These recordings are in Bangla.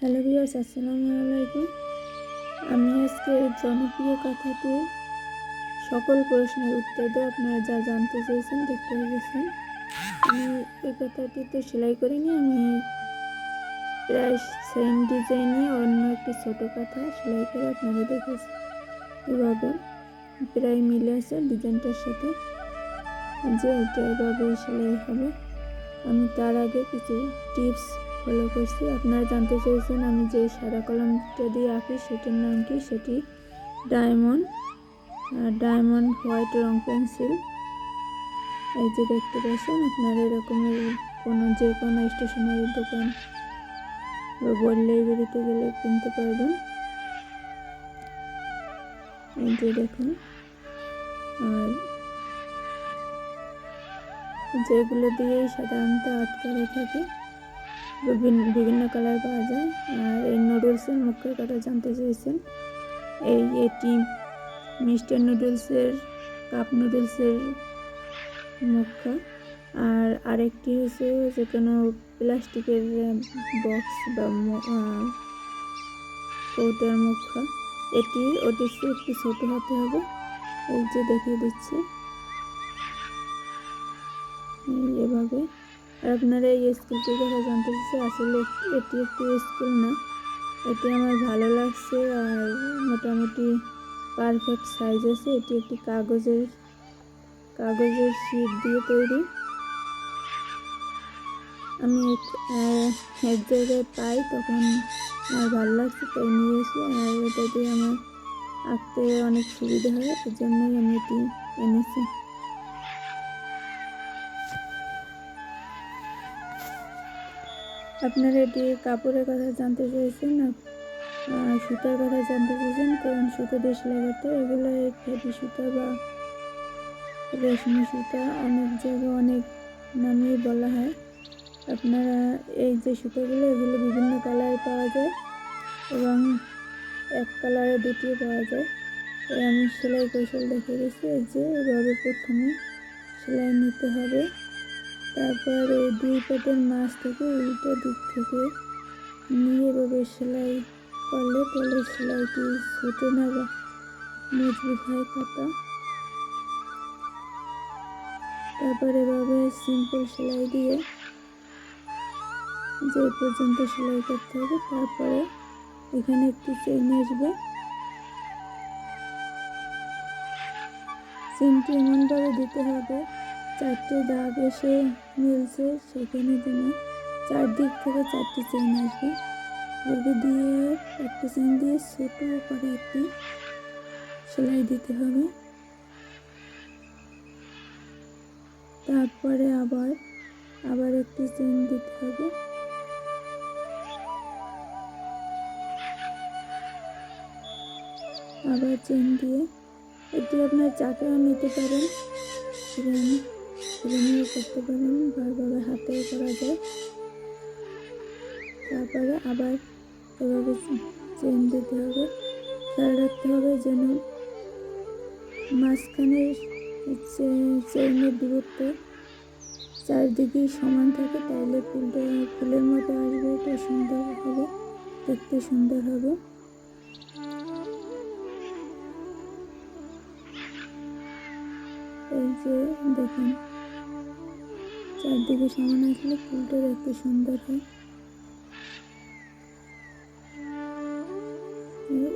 হ্যালো ভিউয়ার্স, আসসালামু আলাইকুম। আমি আজকে জনপ্রিয় কথাটি, সকল প্রশ্নের উত্তর দিয়ে আপনারা যা জানতে চেয়েছেন, দেখতে পেয়েছেন আমি এই কথাটিতে সেলাই করিনি, আমি প্রায় সেম ডিজাইনে অন্য একটি ছোটো কথা সেলাই করে আপনারা দেখেছি। এভাবে প্রায় মিলে আছে ডিজাইনটার সাথে। যে এটা এভাবে সেলাই হবে, আমি তার আগে কিছু টিপস ফলো করছি। আপনারা জানতে চেয়েছেন আমি যে সাদা কলমটা দিয়ে আঁকি, সেটির নাম কি? সেটি ডায়মন্ড ডায়মন্ড হোয়াইট রং পেন্সিল। এই যে দেখতে পাচ্ছেন, আপনারা এরকমের কোনো যে কোনো স্টেশনারি দোকান বা বই লাইব্রেরিতে গেলে কিনতে পারবেন। এই যে দেখুন, আর যেগুলো দিয়েই সাধারণত আটকানো থাকে বিভিন্ন বিভিন্ন কালার পাওয়া যায়। আর এই নুডলসের মুখের কথা জানতে চেয়েছেন এই এটি মিস্টার নুডলসের কাপ নুডলসের মুখা আর আরেকটি হচ্ছে যে কোনো প্লাস্টিকের বক্স বা কৌটার মুখা এটি চেয়ে একটু ছোটো হতে হবে। এই যে দেখিয়ে দিচ্ছি। এভাবে। আর আপনারা এই স্কুলটির কথা জানতে চাইছে, আসলে এটি একটি স্কুল না। এটি আমার ভালো লাগছে আর মোটামুটি পারফেক্ট সাইজ আছে। এটি একটি কাগজের কাগজের শীট দিয়ে তৈরি। আমি এক জায়গায় পাই, তখন আমার ভালো লাগছে, তাই নিয়ে এসে, আর এটা দিয়ে আমার আঁকতে অনেক সুবিধা হয় এর জন্যই আমি এটি এনেছি। আপনারা এটি কাপড়ের কথা জানতে চেয়েছেন সুতার কথা জানতে চেয়েছেন, কারণ সুতো দিয়ে করতে এগুলো ফেটি সুতা বা রেশমি সুতা, অনেক জায়গায় অনেক নামেই বলা হয়। আপনারা এই যে সুতোগুলো, এগুলো বিভিন্ন কালারে পাওয়া যায় এবং এক কালারে দুটিও পাওয়া যায়। আমি সেলাই কৌশল দেখে গেছি যে এভাবে প্রথমে সেলাই নিতে হবে। তারপর এই দুই পেটের মাছ থেকে উল্টো দিক থেকে নিয়ে এভাবে সেলাই করলে তাহলে সেলাইটি ছুটে না মজবুত হয় কাটা তারপর এভাবে সিম্পল সেলাই দিয়ে যে পর্যন্ত সেলাই করতে হবে, তারপরে এখানে একটি চেন আসবে। চেনটি এমনভাবে দিতে হবে চারটে দাগ এসে মিলছে, সেখানে যেন চারদিক থেকে চারটি চেন আসবে। ওকে দিয়ে একটা চেন দিয়ে ছোটো করে একটি সেলাই দিতে হবে। তারপরে আবার আবার একটি চেন দিতে হবে। আবার চেন দিয়ে এটি আপনার চাকাও নিতে পারেন। ফিল্মিও করতে পারেন ভালোভাবে হাতেও করা যায়। তারপরে আবার এভাবে চেন দিতে হবে, খেয়াল রাখতে হবে যেন মাঝখানে চেনের দূরত্ব চারদিকেই সমান থাকে, তাহলে ফুলটা, ফুলের মতো আসবে, এটা সুন্দর হবে, দেখতে সুন্দর হবে। এই যে দেখুন। চারদিকে সমান আসলে ফুলটা দেখতে সুন্দর হয়।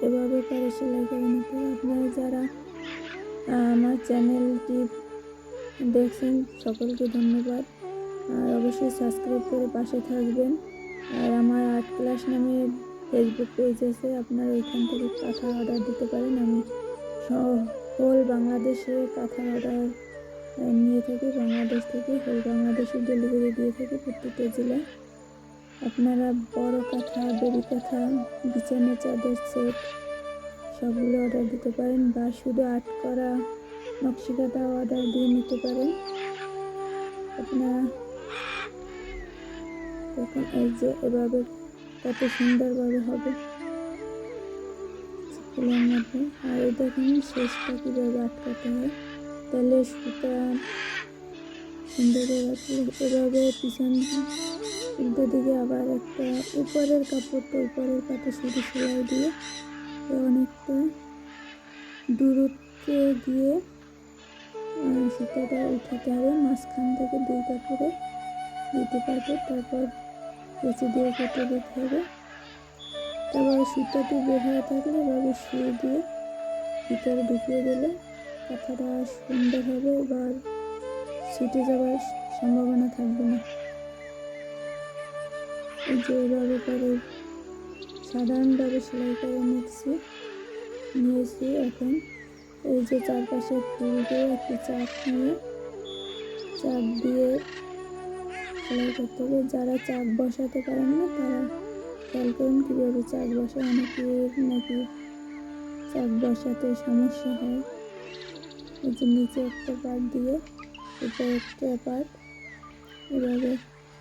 এভাবে পরে সেলাই করে নিতে আপনারা যারা আমার চ্যানেলটি দেখছেন, সকলকে ধন্যবাদ। আর অবশ্যই সাবস্ক্রাইব করে পাশে থাকবেন। আর আমার আর্ট ক্লাস নামে ফেসবুক পেজ আছে, আপনারা ওইখান থেকে কাঁথা অর্ডার দিতে পারেন। আমি হোল বাংলাদেশে কাঁথা অর্ডার নিয়ে থাকি বাংলাদেশ থেকে হোল বাংলাদেশে ডেলিভারি দিয়ে থাকি প্রত্যেকটা জেলায়। আপনারা বড় কাঁথা বেবি কাঁথা, বিছানা, চাদর, সেট সবগুলো অর্ডার দিতে পারেন বা শুধু আর্ট করা নকশি কাঁথা অর্ডার দিয়ে নিতে পারেন। আপনারা দেখুন এই যে এভাবে কত সুন্দরভাবে হবে। মধ্যে। আর এই দেখুন শেষটা কীভাবে আটকাতে হয়। তাহলে সুতা সুন্দর এভাবে পিছন উল্টো দিকে আবার একটা উপরের কাপড়টা উপরের পাটে শুধু সেলাই দিয়ে অনেকটা দূরত্বে গিয়ে সুতাটা উঠাতে হবে। মাঝখান থেকে দুই কাপড়ে দিতে পারবে। তারপর কেঁচি দিয়ে কেটে দিতে হবে। তারপর সুতাটি বের হয়ে থাকলে এভাবে শুয়ে দিয়ে ভিতরে ঢুকিয়ে দিলে কাঁথাটা সুন্দর হবে এবার ছুটে যাওয়ার সম্ভাবনা থাকবে না। যে এভাবে করে সাধারণভাবে সেলাই করে নিচ্ছি নিয়েছি এখন। এই যে চারপাশে ফুল একটি চাপ নিয়ে চাপ দিয়ে সেলাই করতে হবে। যারা চাক বসাতে পারেন না, তারা খেয়াল করুন কীভাবে চাক বসে অনেকের নাকি চাক বসাতে সমস্যা হয়। এই যে নিচে একটা পার্ট দিয়ে উপরে একটা পার্ট এভাবে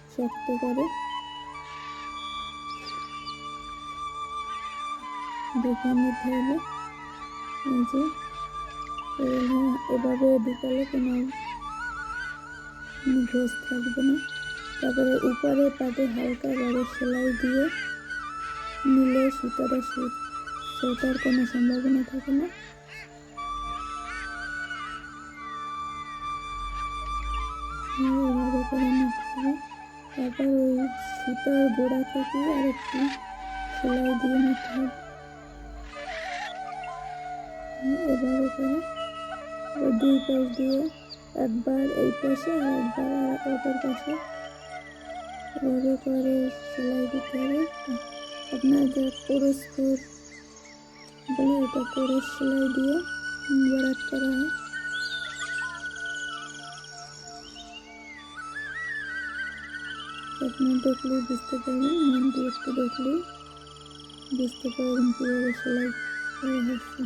শক্ত করে। দেখে নিতে যে এভাবে- ঢুকালে কোনো ঘোষ থাকবে না। তারপরে উপরে পাটে হালকা ভাবে সেলাই দিয়ে নিলে সুতাটা সু- সেটার কোনো সম্ভাবনা থাকে না। এভাবে করে হবে তারপর ওই সুতার গোড়া থেকে আরেকটি সেলাই দিয়ে নিতে হবে এভাবে করে ওই দুই পাশ দিয়ে একবার এই পাশে আর একবার আর পাশে। এভাবে করে সেলাই দিতে হবে। আপনার যে পরস্পর বলে, এটা কোরস সেলাই দিয়ে বরাত করা হয় আপনি দেখলেই বুঝতে পারবেন মন দিয়ে একটু দেখলেই বুঝতে পারবেন কীভাবে সেলাই করা হচ্ছে।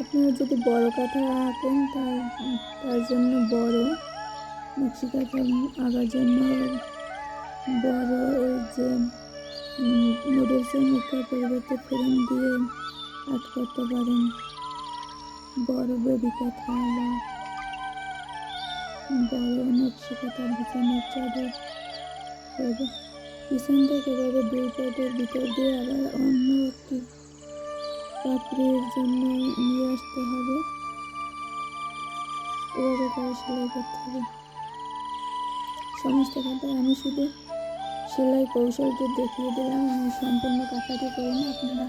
আপনারা যদি বড় কাঁথা আঁকেন, তার তার জন্য বড়, নকশি কাঁথা আঁকার জন্য বড়, যে নুডলসের মুখের পরিবর্তে ফ্রেম দিয়ে আর্ট করতে পারেন। বড় বেবি কাঁথা বা বড় নকশি কাঁথা বিছানার চাদর। করবে পিছন থেকে এভাবে দুই প্যাটের ভিতর দিয়ে আবার অন্য একটি পাপড়ির জন্য নিয়ে আসতে হবে। এভাবে করে সেলাই করতে হবে। সমস্ত কাঁথা আমি শুধু সেলাই কৌশলটি দেখিয়ে দিলাম সম্পূর্ণ কাঁথাটি করি না, আপনারা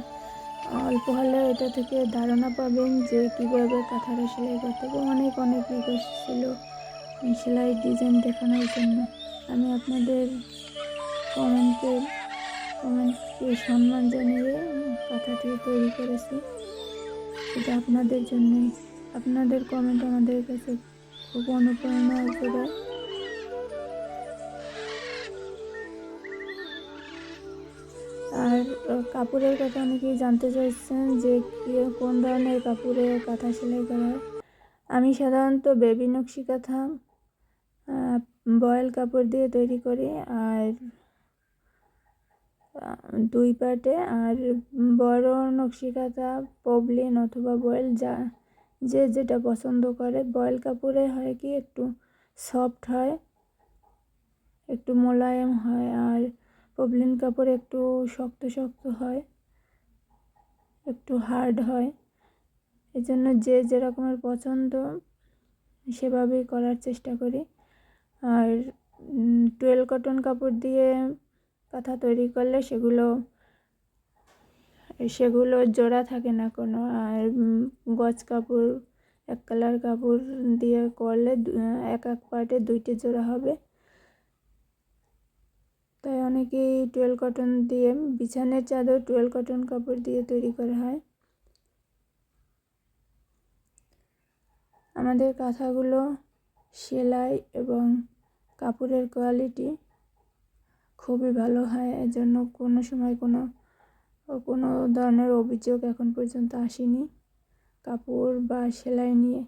অল্প হলে এটা থেকে ধারণা পাবেন যে কীভাবে কাঁথাটা সেলাই করতে হবে। অনেক অনেক রিকোয়েস্ট ছিল সেলাই ডিজাইন দেখানোর জন্য। আমি আপনাদের কমেন্টের কমেন্টকে সম্মান জানিয়ে কথাটি তৈরি করেছি। এটা আপনাদের জন্যই। আপনাদের কমেন্ট আমাদের কাছে খুব অনুপ্রেরণা যোগায়। কাপড়ের কথা অনেকেই জানতে চাইছেন যে কোন ধরনের কাপড়ে কাঁথা সেলাই করা হয় আমি সাধারণত বেবি নকশি কাঁথা বয়েল কাপড় দিয়ে তৈরি করি আর দুই পাটে আর বড় নকশি কাঁথা, পবলিন অথবা বয়েল যা, যে যেটা পছন্দ করে। বয়েল কাপড়ে হয় কি, একটু সফট হয়, একটু মোলায়েম হয় আর পবলিন কাপড় একটু শক্ত শক্ত হয়, একটু হার্ড হয়। এই জন্য যে যেরকমের পছন্দ সেভাবেই করার চেষ্টা করি। আর টুয়েল কটন কাপড় দিয়ে কাঁথা তৈরি করলে সেগুলো সেগুলো জোড়া থাকে না কোনো। আর গজ কাপড়, এক কালার কাপড় দিয়ে করলে এক এক পার্টে দুইটি জোড়া হবে। অনেকেই টুয়েল কটন দিয়ে বিছানের চাদর টুয়েল কটন কাপড় দিয়ে তৈরি করা হয়? আমাদের কাঁথাগুলো সেলাই এবং কাপড়ের কোয়ালিটি খুবই ভালো হয়। এর জন্য কোনো সময় কোনো কোনো ধরনের অভিযোগ এখন পর্যন্ত আসেনি। কাপড় বা সেলাই নিয়ে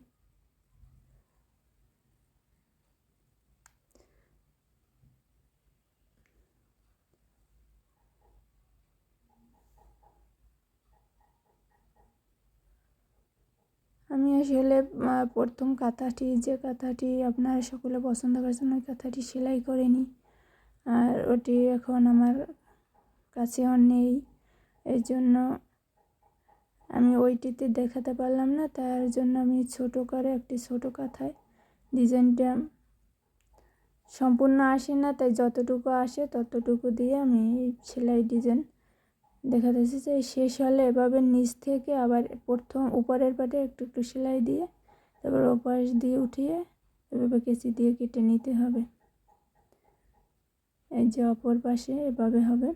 আমি আসলে প্রথম কাঁথাটি, যে কাঁথাটি আপনারা সকলে পছন্দ করেছেন, ওই কাঁথাটি সেলাই করিনি আর ওটি এখন আমার কাছে আর নেই। এই জন্য আমি ওইটিতে দেখাতে পারলাম না, তার জন্য আমি ছোট করে একটি ছোট কাঁথায় ডিজাইনটা সম্পূর্ণ আসে না, তাই যতটুকু আসে ততটুকু দিয়ে আমি সেলাই ডিজাইন দেখাতে এসেছি এই শেষ হলে এভাবে নিচ থেকে আবার প্রথম উপরের পাটে একটু একটু সেলাই দিয়ে, তারপর ওপাশ দিয়ে উঠিয়ে এভাবে কেঁচি দিয়ে কেটে নিতে হবে। এই যে অপর পাশে এভাবে হবে।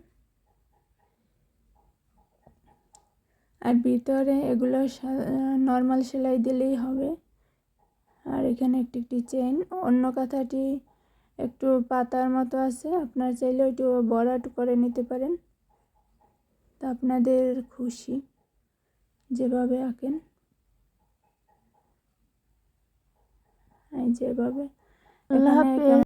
আর ভিতরে এগুলো নর্মাল সেলাই দিলেই হবে। আর এখানে একটি একটি চেন অন্য কাঁথাটি একটু পাতার মতো আছে, আপনার চাইলে একটু বড়াট করে নিতে পারেন। তা আপনাদের খুশি যেভাবে আঁকেন যেভাবে আল্লাহ।